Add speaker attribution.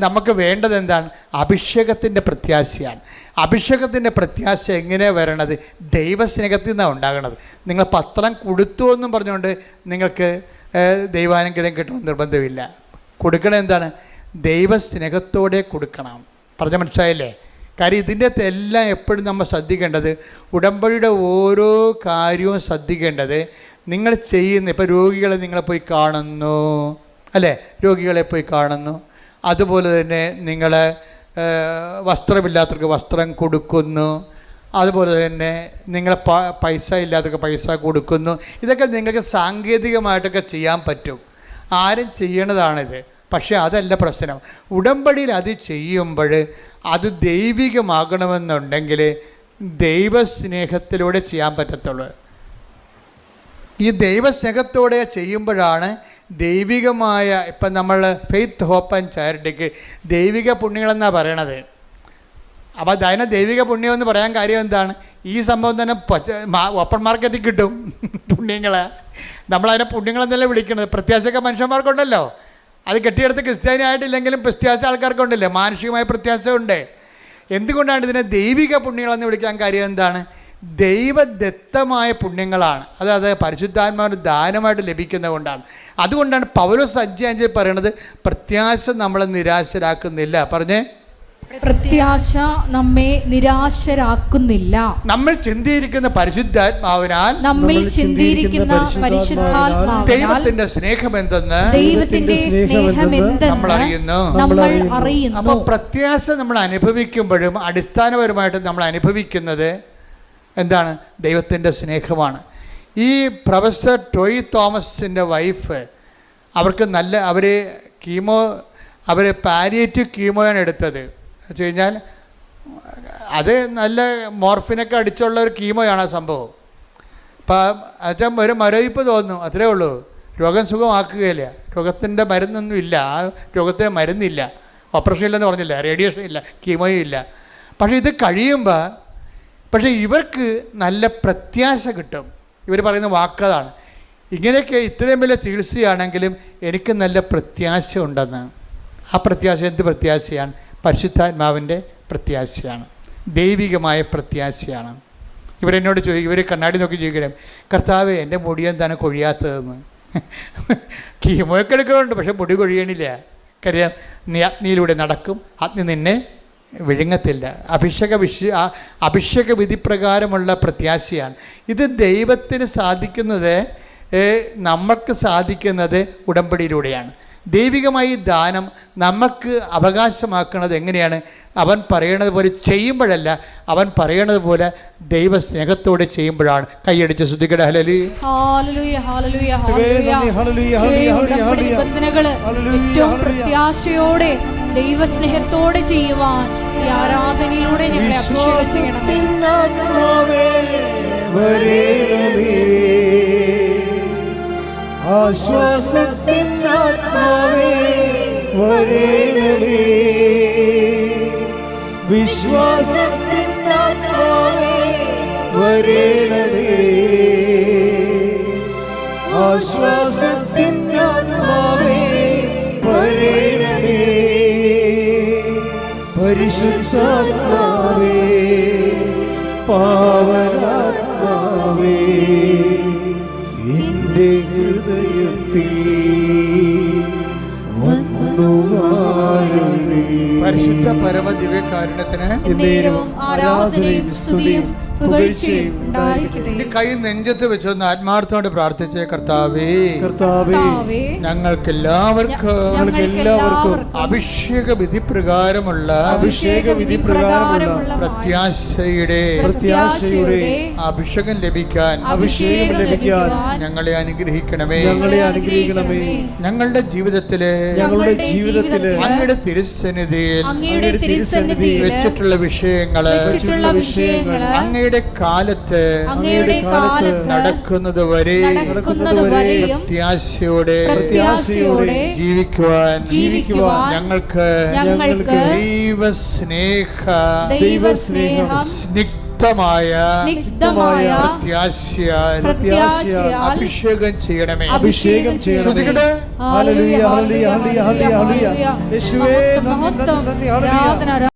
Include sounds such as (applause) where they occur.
Speaker 1: നമുക്ക് വേണ്ടത് എന്താണ്? അഭിഷേകത്തിന്റെ പ്രത്യാശയാണ്. അഭിഷേകത്തിന്റെ പ്രത്യാശ എങ്ങനെ വരണത്? ദൈവസ്നേഹത്തിൽ നിന്നാണ് ഉണ്ടാകുന്നത് നിങ്ങൾ പത്രം കൊടുത്തു എന്നും പറഞ്ഞുകൊണ്ട് നിങ്ങൾക്ക് ദൈവാനുഗ്രഹം കിട്ടണം നിർബന്ധമില്ല. കൊടുക്കണത് എന്താണ്? ദൈവസ്നേഹത്തോടെ കൊടുക്കണം. പറഞ്ഞ മനസ്സിലായില്ലേ? കാര്യം ഇതിന്റെ എല്ലാം എപ്പോഴും നമ്മൾ ശ്രദ്ധിക്കേണ്ടത് ഉടമ്പടിയുടെ ഓരോ കാര്യവും ശ്രദ്ധിക്കേണ്ടത് നിങ്ങൾ ചെയ്യുന്ന ഇപ്പോൾ രോഗികളെ നിങ്ങളെ പോയി കാണുന്നു. അല്ലേ? രോഗികളെ പോയി കാണുന്നു. അതുപോലെ തന്നെ നിങ്ങൾ വസ്ത്രമില്ലാത്തവർക്ക് വസ്ത്രം കൊടുക്കുന്നു. അതുപോലെ തന്നെ നിങ്ങൾ പ- പൈസ ഇല്ലാത്തവർക്ക് പൈസ കൊടുക്കുന്നു. ഇതൊക്കെ നിങ്ങൾക്ക് സാങ്കേതികമായിട്ടൊക്കെ ചെയ്യാൻ പറ്റും. ആരും ചെയ്യണതാണിത്. പക്ഷേ അതല്ല പ്രശ്നം. ഉടമ്പടിയിൽ അത് ചെയ്യുമ്പോൾ അത് ദൈവികമാകണമെന്നുണ്ടെങ്കിൽ ദൈവസ്നേഹത്തിലൂടെ ചെയ്യാൻ പറ്റത്തുള്ളൂ. ഈ ദൈവസ്നേഹത്തോടെ ചെയ്യുമ്പോഴാണ് ദൈവികമായ ഇപ്പം നമ്മൾ ഫെയ്ത്ത് ഹോപ്പ് ആൻഡ് ചാരിറ്റിക്ക് ദൈവിക പുണ്യങ്ങളെന്നാണ് പറയണത്. അപ്പോൾ അതിനെ ദൈവിക പുണ്യം എന്ന് പറയാൻ കാര്യം എന്താണ്? ഈ സംഭവം തന്നെ ഓപ്പൺ മാർക്കറ്റിൽ കിട്ടും (laughs) പുണ്യങ്ങൾ നമ്മളതിനെ പുണ്യങ്ങളെന്നല്ലേ വിളിക്കുന്നത് പ്രത്യാശയൊക്കെ മനുഷ്യന്മാർക്കുണ്ടല്ലോ. അത് കെട്ടിയെടുത്ത് ക്രിസ്ത്യാനി ആയിട്ടില്ലെങ്കിലും പ്രത്യാശ ആൾക്കാർക്കുണ്ടല്ലേ? മാനുഷികമായ പ്രത്യാശ ഉണ്ട് എന്തുകൊണ്ടാണ് ഇതിനെ ദൈവിക പുണ്യങ്ങളെന്ന് വിളിക്കാൻ കാര്യം എന്താണ്? ദൈവദത്തമായ പുണ്യങ്ങളാണ്. അതായത് പരിശുദ്ധാത്മാവിന് ദാനമായിട്ട് ലഭിക്കുന്നത് കൊണ്ടാണ്. അതുകൊണ്ടാണ് പൗലോസ് സജ്ജാഞ്ചൽ പറയണത് പ്രത്യാശ നമ്മളെ നിരാശരാക്കുന്നില്ല. പറഞ്ഞേ?
Speaker 2: പ്രത്യാശ നമ്മെ നിരാശരാക്കുന്നില്ല.
Speaker 1: നമ്മൾ ചിന്തിയിരിക്കുന്ന പരിശുദ്ധാത്മാവിനാൽ
Speaker 2: നമ്മിൽ
Speaker 3: നമ്മൾ
Speaker 2: ചിന്തിയിരിക്കുന്ന പരിശുദ്ധാത്മാവിനാൽ
Speaker 1: ദൈവത്തിന്റെ സ്നേഹം എന്തെന്ന്
Speaker 2: ദൈവത്തിന്റെ സ്നേഹം
Speaker 1: നമ്മൾ അറിയുന്നു.
Speaker 2: നമ്മൾ
Speaker 3: അറിയുന്നു.
Speaker 1: അപ്പോൾ പ്രത്യാശ നമ്മൾ അനുഭവിക്കുമ്പോഴും അടിസ്ഥാനപരമായിട്ട് നമ്മൾ അനുഭവിക്കുന്നത് എന്താണ്? ദൈവത്തിന്റെ സ്നേഹമാണ്. ഈ പ്രൊഫസർ ടോയ് തോമസിന്റെ വൈഫ് അവർക്ക് നല്ല അവർ കീമോ അവർ പാരിയേറ്റീവ് കീമോയാണ് എടുത്തത്. വെച്ച് കഴിഞ്ഞാൽ അത് നല്ല മോർഫിനൊക്കെ അടിച്ചുള്ള ഒരു കീമോയാണ് ആ സംഭവം. അപ്പം അച്ഛൻ ഒരു മരവിപ്പ് തോന്നുന്നു അത്രേ ഉള്ളൂ. രോഗം സുഖമാക്കുകയില്ല. രോഗത്തിന്റെ മരുന്നൊന്നും ഇല്ല. ആ രോഗത്തിന് മരുന്നില്ല. ഓപ്പറേഷൻ ഇല്ലെന്ന് പറഞ്ഞില്ല? റേഡിയേഷൻ ഇല്ല. കീമോയും ഇല്ല. പക്ഷേ ഇത് കഴിയുമ്പോൾ പക്ഷേ ഇവർക്ക് നല്ല പ്രത്യാശ കിട്ടും. ഇവർ പറയുന്ന വാക്കതാണ് ഇങ്ങനെയൊക്കെ ഇത്രയും വലിയ ചികിത്സയാണെങ്കിലും എനിക്ക് നല്ല പ്രത്യാശ ഉണ്ടെന്ന്. ആ പ്രത്യാശ എന്ത് പ്രത്യാശയാണ്? പരിശുദ്ധാത്മാവിന്റെ പ്രത്യാശയാണ്. ദൈവികമായ പ്രത്യാശയാണ്. ഇവരെന്നോട് ചോദിക്കും ഇവർ കണ്ണാടി നോക്കി ചോദിക്കണം കർത്താവ് എന്റെ മുടി എന്താണ് കൊഴിയാത്തതെന്ന്? (laughs) കീമോയൊക്കെ എടുക്കുന്നുണ്ട് പക്ഷെ മുടി കൊഴിയണില്ല. കാര്യം നീ അഗ്നിയിലൂടെ നടക്കും അഗ്നി നിന്നെ വിഴുങ്ങത്തില്ല. അഭിഷേക വിഷ അഭിഷേക വിധി പ്രകാരമുള്ള പ്രത്യാശയാണ്. ഇത് ദൈവത്തിന് സാധിക്കുന്നത് നമുക്ക് സാധിക്കുന്നത് ഉടമ്പടിയിലൂടെയാണ്. ദൈവികമായി ദാനം നമുക്ക് അവകാശമാക്കുന്നത് എങ്ങനെയാണ്? അവൻ പറയണത് പോലെ ചെയ്യുമ്പോഴല്ല അവൻ പറയണത് പോലെ ദൈവസ്നേഹത്തോടെ ചെയ്യുമ്പോഴാണ്. കൈയടിച്ച് ശ്രദ്ധിക്കട ഹലലി
Speaker 2: ഏറ്റവും. പ്രത്യാശയോടെ ദൈവസ്നേഹത്തോടെ ചെയ്യുവാൻ ഈ ആരാധനയിലൂടെ ഞങ്ങളെ അഭിഷേകം
Speaker 3: വിശ്വാസത്തിനാത്മാവേ വരേണമേ. ആശ്വാസത്തിനാത്മാവേ വരേണമേ. വിശ്വാസത്തിനാത്മാവേ വരേണമേ. ആശ്വാസത്തിനാത്മാവേ പരിശുദ്ധാത്മാവേ പാവനാത്മാവേ എന്റെ ഹൃദയത്തിൽ
Speaker 1: പരിശുദ്ധ പരമ ദിവ്യകാരുണ്യത്തിന്
Speaker 2: ആരാധനയും സ്തുതിയും പുകഴ്ചയും
Speaker 1: കൈ നെഞ്ചത്ത് വെച്ചൊന്ന് ആത്മാർത്ഥമായിട്ട് പ്രാർത്ഥിച്ചേ കർത്താവേ.
Speaker 3: കർത്താവേ
Speaker 2: ഞങ്ങൾക്കെല്ലാവർക്കും
Speaker 1: ഞങ്ങൾക്ക് എല്ലാവർക്കും
Speaker 2: ഞങ്ങൾക്ക് എല്ലാവർക്കും
Speaker 1: അഭിഷേക വിധി പ്രകാരമുള്ള
Speaker 3: അഭിഷേക വിധി പ്രകാരമുള്ള
Speaker 1: പ്രത്യാശയുടെ
Speaker 3: പ്രത്യാശയുടെ
Speaker 1: അഭിഷേകം ലഭിക്കാൻ
Speaker 3: അഭിഷേകം ലഭിക്കാൻ
Speaker 1: ഞങ്ങളെ അനുഗ്രഹിക്കണമേ.
Speaker 3: ഞങ്ങളെ അനുഗ്രഹിക്കണമേ.
Speaker 1: ഞങ്ങളുടെ ജീവിതത്തിൽ
Speaker 3: ഞങ്ങളുടെ ജീവിതത്തിൽ
Speaker 1: അങ്ങയുടെ തിരുസന്നിധിയിൽ
Speaker 2: അങ്ങയുടെ തിരുസന്നിധിയിൽ
Speaker 1: വെച്ചിട്ടുള്ള വിഷയങ്ങൾ
Speaker 2: വെച്ചിട്ടുള്ള വിഷയങ്ങൾ
Speaker 1: അങ്ങയുടെ കാലത്ത്
Speaker 2: അങ്ങയുടെ കാലത്ത്
Speaker 1: നടക്കുന്നത് വരെ പ്രത്യാശയോടെ
Speaker 2: പ്രത്യാശയോടെ
Speaker 1: ജീവിക്കുവാൻ
Speaker 2: ജീവിക്കുവാൻ
Speaker 1: ഞങ്ങൾക്ക്
Speaker 2: ഞങ്ങൾക്ക്
Speaker 1: ദൈവസ്നേഹ
Speaker 2: ദൈവസ്നേഹം
Speaker 1: സ്നിഗ്ധ സ്നിഗ്ധമായ
Speaker 2: സ്നിഗ്ധമായ
Speaker 1: പ്രത്യാശയാൽ
Speaker 2: പ്രത്യാശയാൽ
Speaker 1: അഭിഷേകം ചെയ്യണമേ.
Speaker 3: അഭിഷേകം ചെയ്യണമേ. യേശുവേ നന്ദി